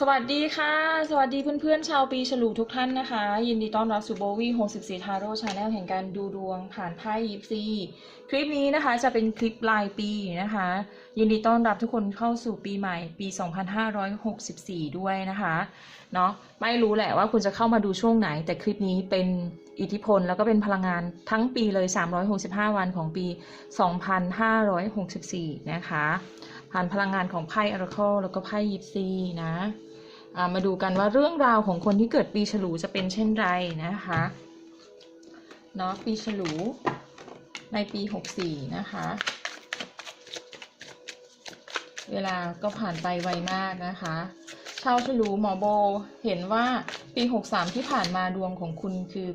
สวัสดีค่ะ สวัสดีเพื่อนๆ ชาวปีฉลูทุกท่านนะคะ ยินดีต้อนรับสู่โบวี่64ทาโร่ชาแนลแห่งการดูดวงผ่านไพ่ยิปซีคลิปนี้นะคะจะเป็นคลิปรายปีนะคะ ยินดีต้อนรับทุกคนเข้าสู่ปีใหม่ปี 2564 ด้วยนะคะเนาะไม่รู้แหละว่าคุณจะเข้ามาดูช่วงไหน แต่คลิปนี้เป็นอิทธิพลแล้วก็เป็นพลังงานทั้งปีเลย 365 วันของปี 2564 นะคะ ผ่านพลังงานของไพ่อ r a ค l แล้วก็ไพ่ยิปซีนะมาดูกันว่าเรื่องราวของคนที่เกิดปีฉลูจะเป็นเช่นไรนะคะเนาะปีฉลูในปี 64 นะคะ เวลาก็ผ่านไปไวมากนะคะ ชาวฉลูหมอโบเห็นว่าปี 63 ที่ผ่านมาดวงของคุณคือ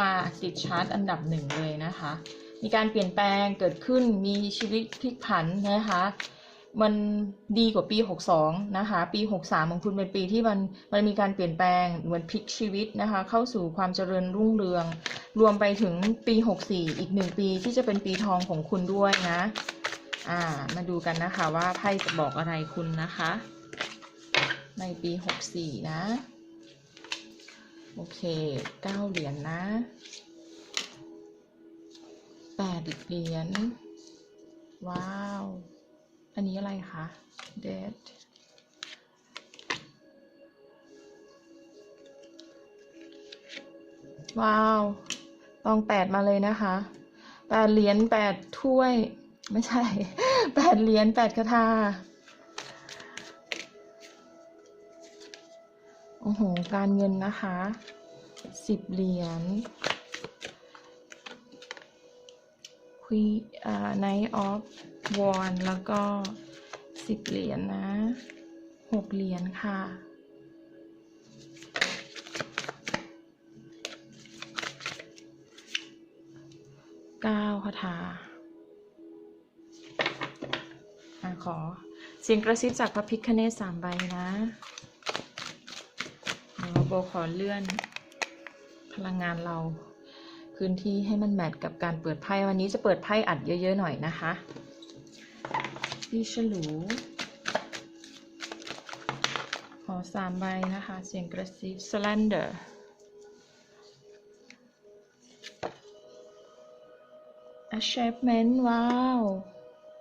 มาติดชาร์ตอันดับหนึ่งเลยนะคะ มีการเปลี่ยนแปลงเกิดขึ้นมีชีวิตพลิกผันนะคะ มันดีกว่าปี 62 นะคะ ปี 63 ของคุณเป็นปีที่มันมันมีการเปลี่ยนแปลงเหมือนพลิกชีวิตนะคะ เข้าสู่ความเจริญรุ่งเรือง รวมไปถึงปี 64 อีกหนึ่งปีที่จะเป็นปีทองของคุณด้วยนะ อ่า มาดูกันนะคะว่าไพ่จะบอกอะไรคุณนะคะ ในปี 64 นะ โอเค9เหรียญนนะ8เหรียญ ว้าว อันนี้อะไรคะ dead ว้าวลองแปดมาเลยนะคะแปดเหรียญแปดถ้วย ไม่ใช่แปดเหรียญแปดคาถาโอ้โห การเงินนะคะสิบเหรียญคุยอ่า Knight of Wand แล้วก็สิบเหรียญนะหกเหรียญค่ะ เก้าคาถาขอเสียงกระซิบจากพระพิคเนศสามใบนะโบขอเลื่อน พลังงานเราพื้นที่ให้มันแมทกับการเปิดไพ่วันนี้จะเปิดไพ่อัดเยอะ ๆ หน่อยนะคะ ปีฉลูขอสามใบนะคะ เสียงกระซิบ slender achievement ว้าว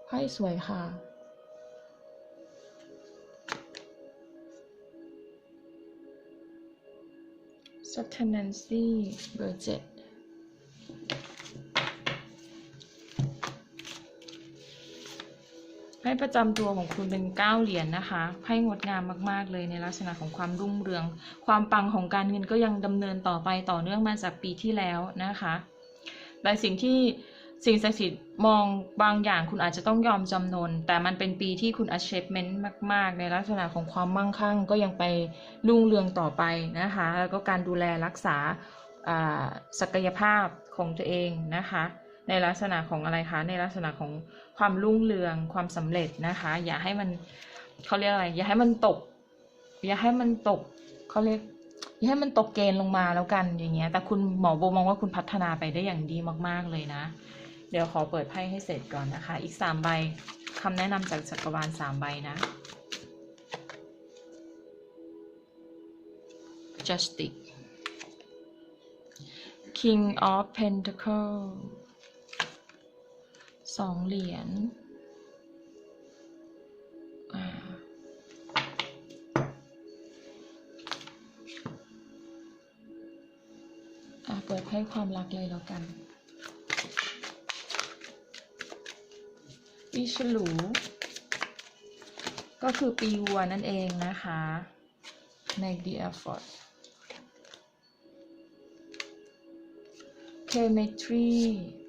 ไพ่สวยค่ะ s u t t e n a n c y เบอร์เจ็ด ไพ่ประจำตัวของคุณเป็นเก้าเหรียญนนะคะไพ่งดงามมากๆเลยในลักษณะของความรุ่งเรือง ความปังของการเงินก็ยังดำเนินต่อไปต่อเนื่องมาจากปีที่แล้วนะคะแต่สิ่งที่สิ่งศักดิ์สิทธิ์มองบางอย่างคุณอาจจะต้องยอมจำนน แต่มันเป็นปีที่คุณ achievement มาก ๆ ในลักษณะของความมั่งคั่งก็ยังไปรุ่งเรืองต่อไปนะคะ แล้วก็การดูแลรักษาศักยภาพของตัวเองนะคะ ในลักษณะของอะไรคะ ในลักษณะของความรุ่งเรืองความสำเร็จนะคะ อย่าให้มันเขาเรียกอะไร อย่าให้มันตก อย่าให้มันตกเขาเรียกอย่าให้มันตกเกณฑ์ลงมาแล้วกันอย่างเงี้ย แต่คุณหมอโบมองว่าคุณพัฒนาไปได้อย่างดีมาก ๆเลยนะ เดี๋ยวขอเปิดไพ่ให้เสร็จก่อนนะคะ อีกสามใบคำแนะนำจากจักรวาลสามใบนะ Justice King of pentacles สองเหรียญอ่าเปิดไพ่ความรักเลยแล้วกันปีฉลู ก็คือปีวัวนั่นเองนะคะ make the effort chemistry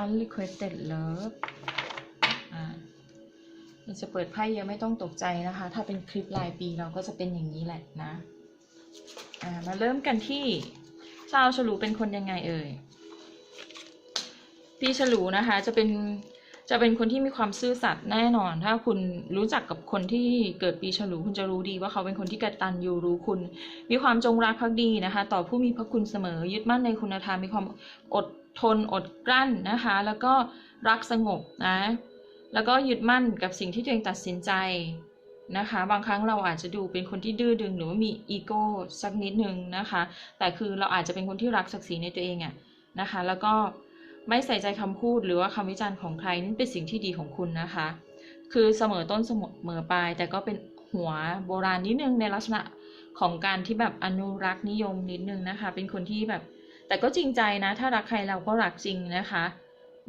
unrequited love อ่ามันจะเปิดไพ่เยอะไม่ต้องตกใจนะคะ ถ้าเป็นคลิปรายปีเราก็จะเป็นอย่างนี้แหละนะอ่ามาเริ่มกันที่ชาวฉลูเป็นคนยังไงเอ่ยปีฉลูนะคะจะเป็นจะเป็นคนที่มีความซื่อสัตย์แน่นอน ถ้าคุณรู้จักกับคนที่เกิดปีฉลูคุณจะรู้ดีว่าเขาเป็นคนที่กตัญญูรู้คุณ มีความจงรักภักดีนะคะ ต่อผู้มีพระคุณเสมอยึดมั่นในคุณธรรมมีความอด ทนอดกลั้นนะคะ แล้วก็รักสงบนะ แล้วก็ยึดมั่นกับสิ่งที่ตัวเองตัดสินใจนะคะ บางครั้งเราอาจจะดูเป็นคนที่ดื้อดึงหรือว่ามีอีโก้สักนิดนึงนะคะ แต่คือเราอาจจะเป็นคนที่รักศักดิ์ศรีในตัวเองอะนะคะ แล้วก็ไม่ใส่ใจคำพูดหรือว่าคำวิจารณ์ของใครนั่นเป็นสิ่งที่ดีของคุณนะคะ คือเสมอต้นเสมอปลายแต่ก็เป็นหัวโบราณนิดนึงในลักษณะของการที่แบบอนุรักษ์นิยมนิดนึงนะคะ เป็นคนที่แบบ แต่ก็จริงใจนะ ถ้ารักใครเราก็รักจริงนะคะ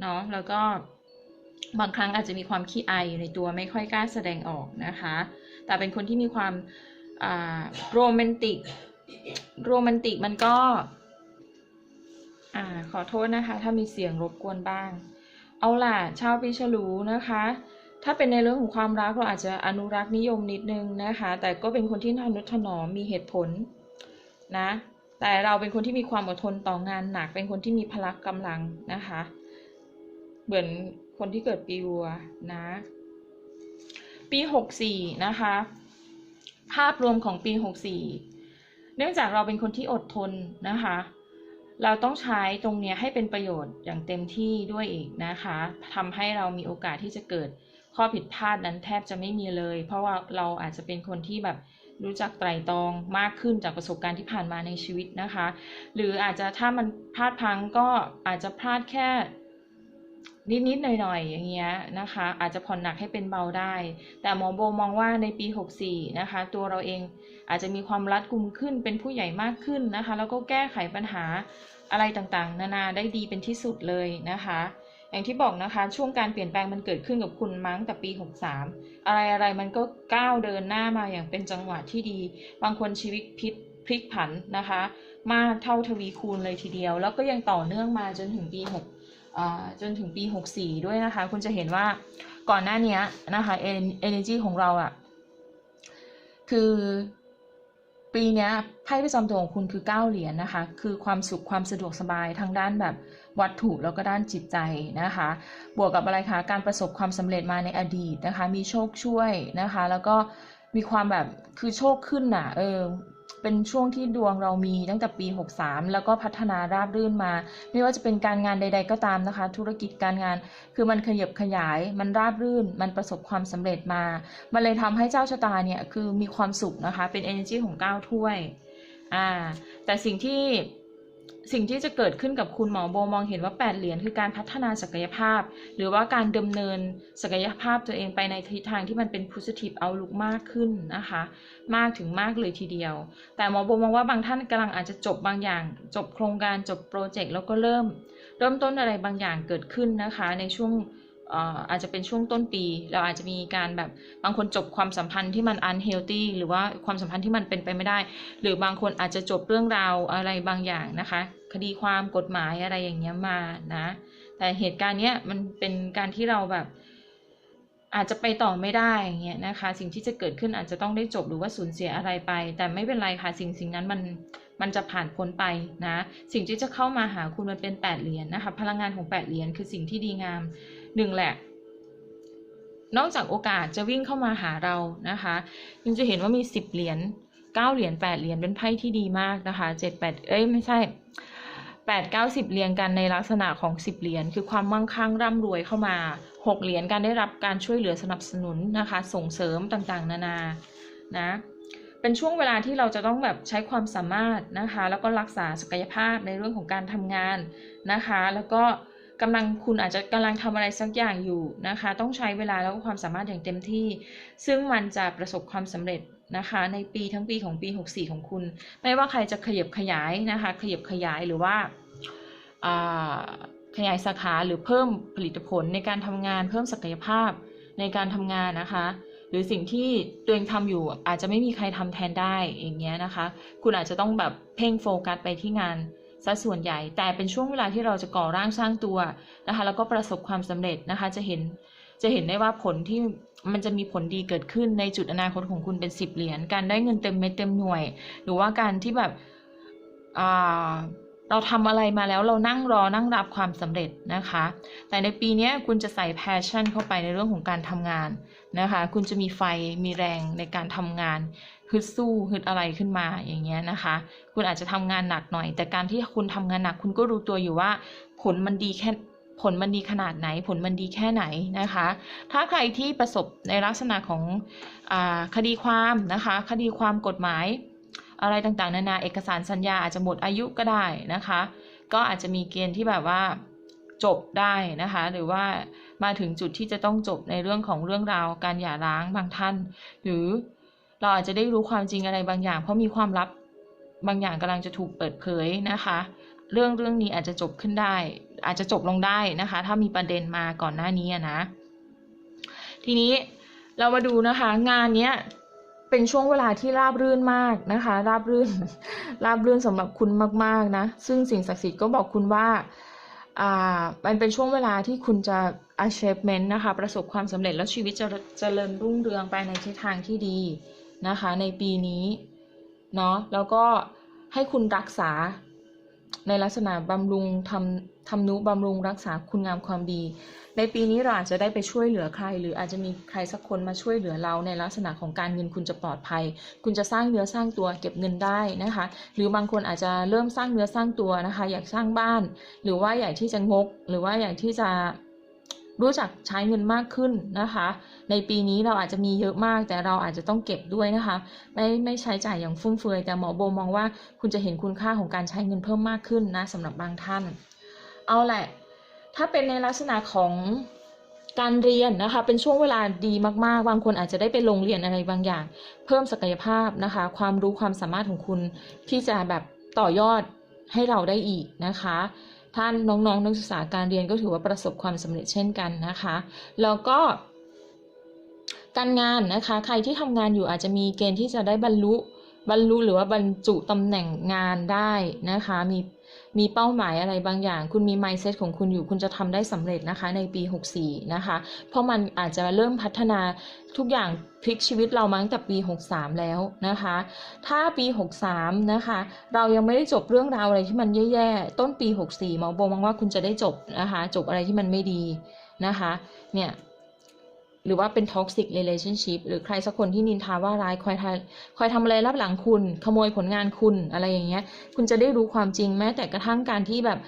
เนาะแล้วก็บางครั้งอาจจะมีความขี้อายอยู่ในตัวไม่ค่อยกล้าแสดงออกนะคะ แต่เป็นคนที่มีความโรแมนติกโรแมนติกมันก็อขอโทษนะคะ ถ้ามีเสียงรบกวนบ้าง เอาล่ะชาวปีฉลูนะคะ ถ้าเป็นในเรื่องของความรักเราอาจจะอนุรักษ์นิยมนิดนึงนะคะ แต่ก็เป็นคนที่ทนุถนอมมีเหตุผลนะ แต่เราเป็นคนที่มีความอดทนต่องานหนัก เป็นคนที่มีพละกำลังนะคะ เหมือนคนที่เกิดปีวัวนะ ปีหกสี่นะคะ ภาพรวมของปีหกสี่เนื่องจากเราเป็นคนที่อดทนนะคะเราต้องใช้ตรงนี้ให้เป็นประโยชน์อย่างเต็มที่ด้วยอีกนะคะทำให้เรามีโอกาสที่จะเกิดข้อผิดพลาดนั้นแทบจะไม่มีเลย เพราะว่าเราอาจจะเป็นคนที่แบบ รู้จักไตร่ตรองมากขึ้นจากประสบการณ์ที่ผ่านมาในชีวิตนะคะ หรืออาจจะถ้ามันพลาดพังก็อาจจะพลาดแค่นิดๆหน่อยๆอย่างเงี้ยนะคะ อาจจะผ่อนหนักให้เป็นเบาได้ แต่หมอโบมองว่าในปี 64 นะคะ ตัวเราเองอาจจะมีความรัดกุมขึ้นเป็นผู้ใหญ่มากขึ้นนะคะ แล้วก็แก้ไขปัญหาอะไรต่างๆ นานาได้ดีเป็นที่สุดเลยนะคะ อย่างที่บอกนะคะ ช่วงการเปลี่ยนแปลงมันเกิดขึ้นกับคุณมั้งแต่ปี 63 อะไรอะไรมันก็ก้าวเดินหน้ามาอย่างเป็นจังหวะที่ดี บางคนชีวิตพลิกพลิกผันนะคะ มากเท่าทวีคูณเลยทีเดียว แล้วก็ยังต่อเนื่องมาจนถึงปี6จนถึงปี 64 ด้วยนะคะ คุณจะเห็นว่าก่อนหน้านี้นะคะ en- energy ของเราอะคือปีนี้ไพ่ประจำตัวของคุณคือ 9 เหรียญนะคะ คือความสุขความสะดวกสบายทางด้านแบบ วัตถุแล้วก็ด้านจิตใจนะคะ บวกกับอะไรคะการประสบความสำเร็จมาในอดีตนะคะ มีโชคช่วยนะคะ แล้วก็มีความแบบคือโชคขึ้นน่ะเออเป็นช่วงที่ดวงเรามีตั้งแต่ปี 63 แล้วก็พัฒนาราบรื่นมา ไม่ว่าจะเป็นการงานใด ๆ ก็ตามนะคะ ธุรกิจการงานคือมันขยับขยาย มันราบรื่น มันประสบความสำเร็จมา มันเลยทำให้เจ้าชะตาเนี่ยคือมีความสุขนะคะ เป็น energy ของเก้าถ้วย อ่า แต่สิ่งที่ สิ่งที่จะเกิดขึ้นกับคุณหมอโบมองเห็นว่า 8 เหรียญคือการพัฒนาศักยภาพ หรือว่าการดำเนินศักยภาพตัวเองไปในทิศทางที่มันเป็น positive outlook มากขึ้นนะคะ มากถึงมากเลยทีเดียว แต่หมอโบมองว่าบางท่านกำลังอาจจะจบบางอย่าง จบโครงการจบโปรเจกต์แล้วก็เริ่ม เริ่มต้นอะไรบางอย่างเกิดขึ้นนะคะ ในช่วง อาจจะเป็นช่วงต้นปี เราอาจจะมีการแบบบางคนจบความสัมพันธ์ที่มัน unhealthy หรือว่าความสัมพันธ์ที่มันเป็นไปไม่ได้ หรือบางคนอาจจะจบเรื่องราวอะไรบางอย่างนะคะ คดีความกฎหมายอะไรอย่างเงี้ยมานะ แต่เหตุการณ์เนี้ยมันเป็นการที่เราแบบ อาจจะไปต่อไม่ได้อย่างเงี้ยนะคะ สิ่งที่จะเกิดขึ้นอาจจะต้องได้จบหรือว่าสูญเสียอะไรไป แต่ไม่เป็นไรค่ะสิ่งสิ่งนั้นมัน มันจะผ่านพ้นไปนะ สิ่งที่จะเข้ามาหาคุณมันเป็นแปดเหรียญนะคะ พลังงานของแปดเหรียญคือสิ่งที่ดีงามหนึ่งแหละ นอกจากโอกาสจะวิ่งเข้ามาหาเรานะคะยังจะเห็นว่ามีสิบเหรียญเก้าเหรียญแปดเหรียญเป็นไพ่ที่ดีมากนะคะเจ็ดแปดเอ้ยไม่ใช่แปดเก้าสิบเรียงกันในลักษณะของสิบเหรียญคือความมั่งคั่งร่ำรวยเข้ามาหกเหรียญการได้รับการช่วยเหลือสนับสนุนนะคะ ส่งเสริมต่างๆ นานานะ เป็นช่วงเวลาที่เราจะต้องแบบใช้ความสามารถนะคะ แล้วก็รักษาศักยภาพในเรื่องของการทำงานนะคะ แล้วก็กำลังคุณอาจจะกำลังทำอะไรสักอย่างอยู่นะคะ ต้องใช้เวลาแล้วก็ความสามารถอย่างเต็มที่ ซึ่งมันจะประสบความสำเร็จนะคะในปีทั้งปีของปี 64 ของคุณ ไม่ว่าใครจะขยับขยายนะคะ ขยับขยายหรือว่าอ่าขยายสาขาหรือเพิ่มผลิตผลในการทำงาน เพิ่มศักยภาพในการทำงานนะคะ หรือสิ่งที่ตัวเองทำอยู่อาจจะไม่มีใครทำแทนได้อย่างเงี้ยนะคะ คุณอาจจะต้องแบบเพ่งโฟกัสไปที่งานซะส่วนใหญ่ แต่เป็นช่วงเวลาที่เราจะก่อร่างสร้างตัวนะคะ แล้วก็ประสบความสำเร็จนะคะ จะเห็นจะเห็นได้ว่าผลที่มันจะมีผลดีเกิดขึ้นในจุดอนาคตของคุณเป็นสิบเหรียญการได้เงินเต็มเม็ดเต็มหน่วย หรือว่าการที่แบบอ่า เราทำอะไรมาแล้วเรานั่งรอนั่งรับความสำเร็จนะคะ แต่ในปีนี้คุณจะใส่ passion เข้าไปในเรื่องของการทำงานนะคะ คุณจะมีไฟมีแรงในการทำงานฮึดสู้ฮึดอะไรขึ้นมาอย่างเงี้ยนะคะ คุณอาจจะทำงานหนักหน่อย แต่การที่คุณทำงานหนัก คุณก็รู้ตัวอยู่ว่า ผลมันดีแค่ผลมันดีขนาดไหน ผลมันดีแค่ไหนนะคะ ถ้าใครที่ประสบในลักษณะของอคดีความนะคะ คดีความกฎหมาย อะไรต่างๆ นานาเอกสารสัญญาอาจจะหมดอายุก็ได้นะคะ ก็อาจจะมีเกณฑ์ที่แบบว่าจบได้นะคะ หรือว่ามาถึงจุดที่จะต้องจบในเรื่องของเรื่องราวการหย่าร้างบางท่าน หรือเราอาจจะได้รู้ความจริงอะไรบางอย่าง เพราะมีความลับบางอย่างกำลังจะถูกเปิดเผยนะคะ เรื่องเรื่องนี้อาจจะจบขึ้นได้ อาจจะจบลงได้นะคะ ถ้ามีประเด็นมาก่อนหน้านี้นะ ทีนี้เรามาดูนะคะ งานเนี้ย เป็นช่วงเวลาที่ราบรื่นมากนะคะ ราบรื่น ราบรื่นสำหรับคุณมากๆนะ ซึ่งสิ่งศักดิ์สิทธิ์ก็บอกคุณว่าอ่ามันเป็นช่วงเวลาที่คุณจะ achievement นะคะ ประสบความสำเร็จแล้วชีวิตจะจะเจริญรุ่งเรืองไปในทิศทางที่ดีนะคะ ในปีนี้ เนาะ แล้วก็ให้คุณรักษา ในลักษณะบำรุงทำทำนุบำรุงรักษาคุณงามความดี ในปีนี้เราอาจจะได้ไปช่วยเหลือใคร หรืออาจจะมีใครสักคนมาช่วยเหลือเราในลักษณะของการเงินคุณจะปลอดภัย คุณจะสร้างเนื้อสร้างตัวเก็บเงินได้นะคะ หรือบางคนอาจจะเริ่มสร้างเนื้อสร้างตัวนะคะ อยากสร้างบ้าน หรือว่าอยากที่จะงก หรือว่าอยากที่จะ รู้จักใช้เงินมากขึ้นนะคะ ในปีนี้เราอาจจะมีเยอะมาก แต่เราอาจจะต้องเก็บด้วยนะคะ ไม่ไม่ใช้จ่ายอย่างฟุ่มเฟือย แต่หมอโบมองว่าคุณจะเห็นคุณค่าของการใช้เงินเพิ่มมากขึ้นนะสำหรับบางท่าน เอาแหละ ถ้าเป็นในลักษณะของการเรียนนะคะ เป็นช่วงเวลาดีมากๆ บางคนอาจจะได้ไปลงเรียนอะไรบางอย่าง เพิ่มศักยภาพนะคะ ความรู้ความสามารถของคุณที่จะแบบต่อยอดให้เราได้อีกนะคะ ท่านน้องๆนักศึกษาการเรียนก็ถือว่าประสบความสำเร็จเช่นกันนะคะ แล้วก็การงานนะคะ ใครที่ทำงานอยู่อาจจะมีเกณฑ์ที่จะได้บรรลุบรรลุหรือว่าบรรจุตำแหน่งงานได้นะคะ มี มีเป้าหมายอะไรบางอย่าง คุณมี mindset ของคุณอยู่คุณจะทำได้สำเร็จนะคะในปี 64 นะคะ เพราะมันอาจจะเริ่มพัฒนาทุกอย่างพลิกชีวิตเรามาตั้งแต่ปี 63 แล้วนะคะ ถ้าปี 63 นะคะ เรายังไม่ได้จบเรื่องราวอะไรที่มันแย่ๆ ต้นปี 64หมอโบมองว่าคุณจะได้จบนะคะ จบอะไรที่มันไม่ดีนะคะ เนี่ย หรือว่าเป็น toxic relationship หรือใครสักคนที่นินทาว่าร้ายคอยทำคอยทำอะไรรับหลังคุณ ขโมยผลงานคุณอะไรอย่างเงี้ย คุณจะได้รู้ความจริงแม้แต่กระทั่งการที่แบบ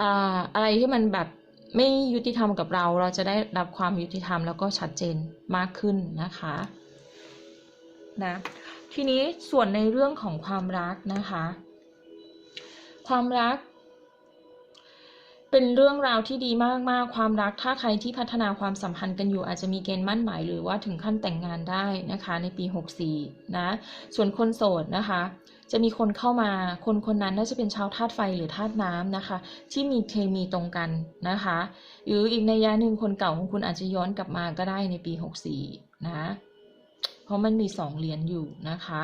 อ่าอะไรที่มันแบบไม่ยุติธรรมกับเรา เราจะได้รับความยุติธรรมแล้วก็ชัดเจนมากขึ้นนะคะนะทีนี้ส่วนในเรื่องของความรักนะคะ ความรัก เป็นเรื่องราวที่ดีมากๆ ความรักถ้าใครที่พัฒนาความสัมพันธ์กันอยู่อาจจะมีเกณฑ์มั่นหมายหรือว่าถึงขั้นแต่งงานได้นะคะในปี 64 นะ ส่วนคนโสดนะคะ จะมีคนเข้ามาคนคนนั้นน่าจะเป็นชาวธาตุไฟหรือธาตุน้ำนะคะ ที่มีเคมีตรงกันนะคะ หรืออีกในยะหนึ่งคนเก่าของคุณอาจจะย้อนกลับมาก็ได้ในปี 64 นะ เพราะมันมีสองเหรียญอยู่นะคะ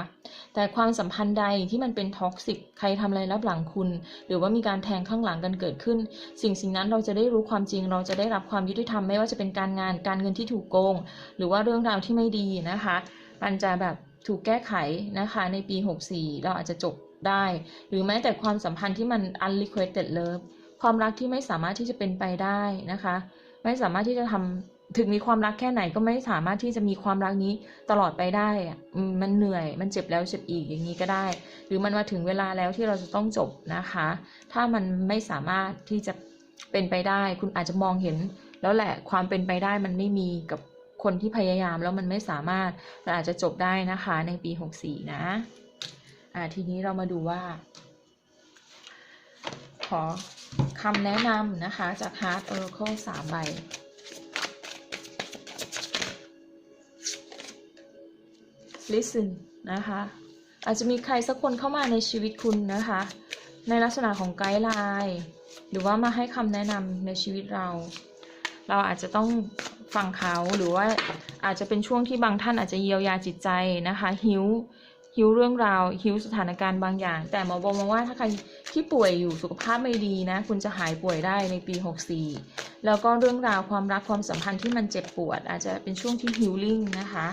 แต่ความสัมพันธ์ใดที่มันเป็นท็อกซิกใครทำอะไรรับหลังคุณ หรือว่ามีการแทงข้างหลังกันเกิดขึ้น สิ่งสิ่งนั้นเราจะได้รู้ความจริง เราจะได้รับความยุติธรรมไม่ว่าจะเป็นการงานการเงินที่ถูกโกง หรือว่าเรื่องราวที่ไม่ดีนะคะมันจะแบบถูกแก้ไขนะคะในปี 64 เราอาจจะจบได้ หรือแม้แต่ความสัมพันธ์ที่มัน unrequited love ความรักที่ไม่สามารถที่จะเป็นไปได้นะคะ ไม่สามารถที่จะทำ ถึงมีความรักแค่ไหนก็ไม่สามารถที่จะมีความรักนี้ตลอดไปได้มมันเหนื่อย มันเจ็บแล้วเจ็บอีกอย่างนี้ก็ได้ หรือมันมาถึงเวลาแล้วที่เราจะต้องจบนะคะ ถ้ามันไม่สามารถที่จะเป็นไปได้ คุณอาจจะมองเห็น แล้วแหละความเป็นไปได้มันไม่มีกับคนที่พยายามแล้วมันไม่สามารถมันอาจจะจบได้นะคะ ในปี 64 นะอ่าทีนี้เรามาดูว่า ขอคำแนะนำนะคะ จาก Heart Oracle 3ใบ listen นะคะ อาจจะมีใครสักคนเข้ามาในชีวิตคุณนะคะ ในลักษณะของไกด์ไลน์หรือว่ามาให้คำแนะนำในชีวิตเรา เราอาจจะต้องฟังเขาหรือว่าอาจจะเป็นช่วงที่บางท่านอาจจะเยียวยาจิตใจนะคะหิวหิวเรื่องราวหิวสถานการณ์บางอย่าง แต่หมอบอกมาว่าถ้าใครที่ป่วยอยู่สุขภาพไม่ดีนะ คุณจะหายป่วยได้ในปี 64 แล้วก็เรื่องราวความรักความสัมพันธ์ที่มันเจ็บปวด อาจจะเป็นช่วงที่ฮิลลิ่งนะคะ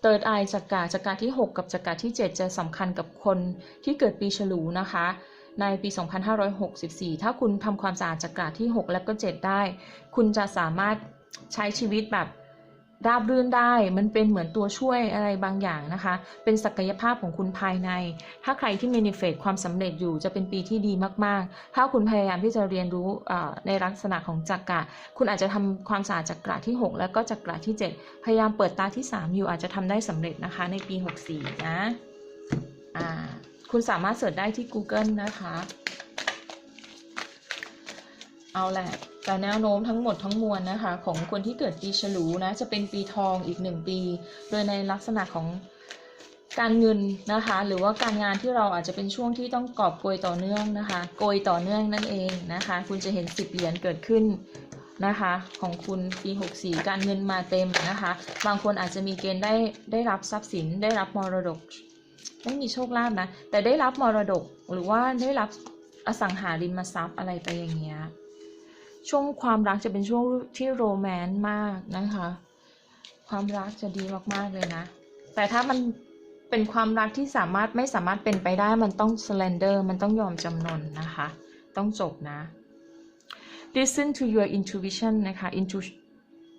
เติร์ดไอจักราจักราที่ 6 กับจักราที่ 7 จะสำคัญกับคนที่เกิดปีฉลูนะคะ ในปี 2564 ถ้าคุณทำความสะอาดจักราที่ 6 และก็ 7 ได้ คุณจะสามารถใช้ชีวิตแบบ ราบรื่นได้ มันเป็นเหมือนตัวช่วยอะไรบางอย่างนะคะ เป็นศักยภาพของคุณภายใน ถ้าใครที่ manifest ความสำเร็จอยู่จะเป็นปีที่ดีมาก ๆ ถ้าคุณพยายามที่จะเรียนรู้ในลักษณะของจักระ คุณอาจจะทำความสะอาดจักระที่ 6 แล้วก็จักระที่ 7 พยายามเปิดตาที่ 3 อยู่อาจจะทำได้สำเร็จนะคะในปี 64 นะอ่าคุณสามารถเสิร์ชได้ที่ Google นะคะ เอาแหละแต่แนวโน้มทั้งหมดทั้งมวลนะคะ ของคนที่เกิดปีฉลูนะจะเป็นปีทองอีกหนึ่งปี โดยในลักษณะของการเงินนะคะ หรือว่าการงานที่เราอาจจะเป็นช่วงที่ต้องกอบโกยต่อเนื่องนะคะโกยต่อเนื่องนั่นเองนะคะ คุณจะเห็นสิบเหรียญเกิดขึ้นนะคะ ของคุณปี64 การเงินมาเต็มนะคะ บางคนอาจจะมีเกณฑ์ได้ได้รับทรัพย์สินได้รับมรดกไม่มีโชคลาภนะ แต่ได้รับมรดกหรือว่าได้รับอสังหาริมทรัพย์อะไรไปอย่างเงี้ย ช่วงความรักจะเป็นช่วงที่โรแมนต์มากนะคะ ความรักจะดีมากๆเลยนะ แต่ถ้ามันเป็นความรักที่สามารถไม่สามารถเป็นไปได้มันต้อง surrender มันต้องยอมจำนนนะคะ ต้องจบนะ listen to your intuition นะคะ intu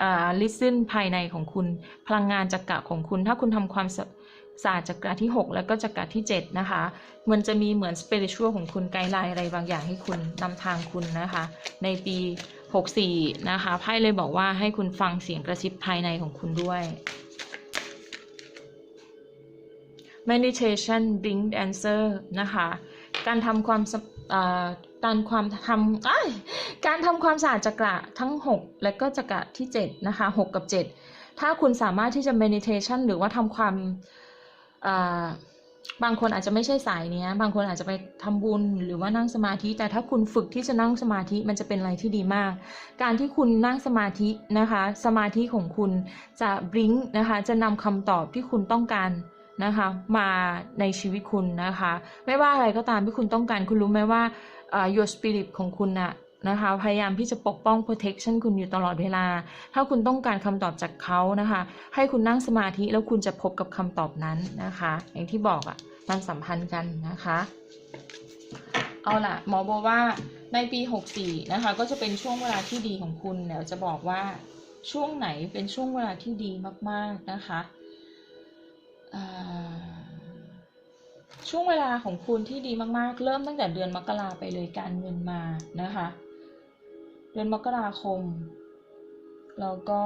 อ่า listen ภายในของคุณ พลังงานจักระของคุณ ถ้าคุณทำความ ศาสตร์จักระที่ 6 แล้วก็จักระที่ 7 นะคะ มันจะมีเหมือน spiritual ของคุณไกด์ไลน์อะไรบางอย่างให้คุณนำทางคุณนะคะ ในปี 64 นะคะไพ่เลยบอกว่าให้คุณฟังเสียงกระซิบภายในของคุณด้วย meditation bring answer นะคะ การทำความการความทำการทำความสะอาดจักระทั้ง 6 และก็จักระที่ 7 นะคะ 6 กับ 7 ถ้าคุณสามารถที่จะ meditation หรือว่าทำความ บางคนอาจจะไม่ใช่สายเนี้ย บางคนอาจจะไปทำบุญหรือว่านั่งสมาธิ แต่ถ้าคุณฝึกที่จะนั่งสมาธิมันจะเป็นอะไรที่ดีมาก การที่คุณนั่งสมาธินะคะ สมาธิของคุณจะบริงนะคะ จะนำคำตอบที่คุณต้องการนะคะ มาในชีวิตคุณนะคะ ไม่ว่าอะไรก็ตามที่คุณต้องการ คุณรู้ไหมว่า your spirit ของคุณน่ะ นะคะ พยายามที่จะปกป้อง protection คุณอยู่ตลอดเวลา ถ้าคุณต้องการคำตอบจากเขานะคะ ให้คุณนั่งสมาธิแล้วคุณจะพบกับคำตอบนั้นนะคะ อย่างที่บอกอะ่ะ มันสัมพันธ์กันนะคะ เอาล่ะ หมอบอกว่าในปี 64 นะคะ ก็จะเป็นช่วงเวลาที่ดีของคุณเดี๋ยวจะบอกว่าช่วงไหนเป็นช่วงเวลาที่ดีมาก ๆ นะคะช่วงเวลาของคุณที่ดีมาก ๆ เริ่มตั้งแต่เดือนมกราไปเลยการเงินมานะคะ เดือนมกราคม แล้วก็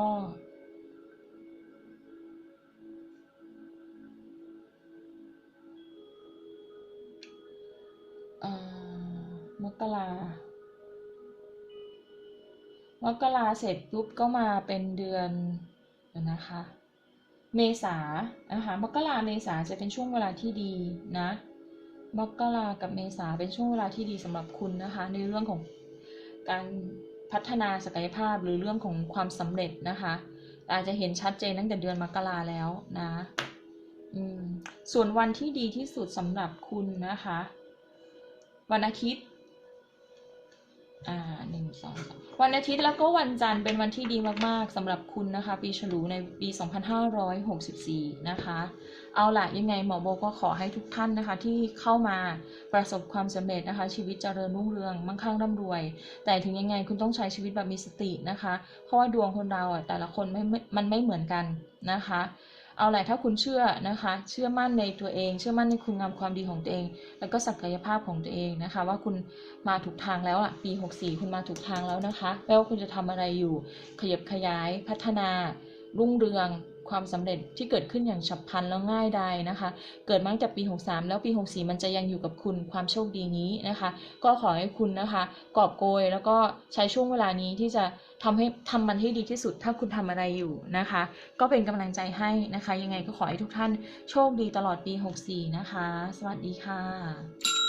มกรามกราเสร็จปุ๊บก็มาเป็นเดือนเดี๋ยวนะคะ เมษานะคะมกราเมษาจะเป็นช่วงเวลาที่ดีนะมกรากับเมษาเป็นช่วงเวลาที่ดีสำหรับคุณนะคะ ในเรื่องของการ พัฒนาศักยภาพหรือเรื่องของความสำเร็จนะคะ อาจจะเห็นชัดเจนตั้งแต่เดือนมกราแล้วนะส่วนวันที่ดีที่สุดสำหรับคุณนะคะ วันอาทิตย์ อ่าหนึ่งสองวันอาทิตย์แล้วก็วันจันทร์เป็นวันที่ดีมากๆสำหรับคุณนะคะ ปีฉลูในปี 2564 นะคะ เอาล่ะยังไงหมอโบก็ขอให้ทุกท่านนะคะ ที่เข้ามาประสบความสำเร็จนะคะ ชีวิตเจริญรุ่งเรืองมั่งคั่งร่ำรวย แต่ถึงยังไงคุณต้องใช้ชีวิตแบบมีสตินะคะ เพราะว่าดวงคนเราอะแต่ละคนไม่มันไม่เหมือนกันนะคะ เอาแหละถ้าคุณเชื่อนะคะ เชื่อมั่นในตัวเอง เชื่อมั่นในคุณงามความดีของตัวเอง แล้วก็ศักยภาพของตัวเองนะคะ ว่าคุณมาถูกทางแล้วอะปี 64 คุณมาถูกทางแล้วนะคะไม่ว่าคุณจะทำอะไรอยู่ ขยับขยายพัฒนารุ่งเรือง ความสำเร็จที่เกิดขึ้นอย่างฉับพลันแล้วง่ายดายนะคะ เกิดมาตั้งแต่ปี 63 แล้วปี 64 มันจะยังอยู่กับคุณความโชคดีนี้นะคะ ก็ขอให้คุณนะคะกอบโกยแล้วก็ใช้ช่วงเวลานี้ที่จะทำให้ทำมันให้ดีที่สุด ถ้าคุณทำอะไรอยู่นะคะ ก็เป็นกำลังใจให้นะคะ ยังไงก็ขอให้ทุกท่านโชคดีตลอดปี 64 นะคะ สวัสดีค่ะ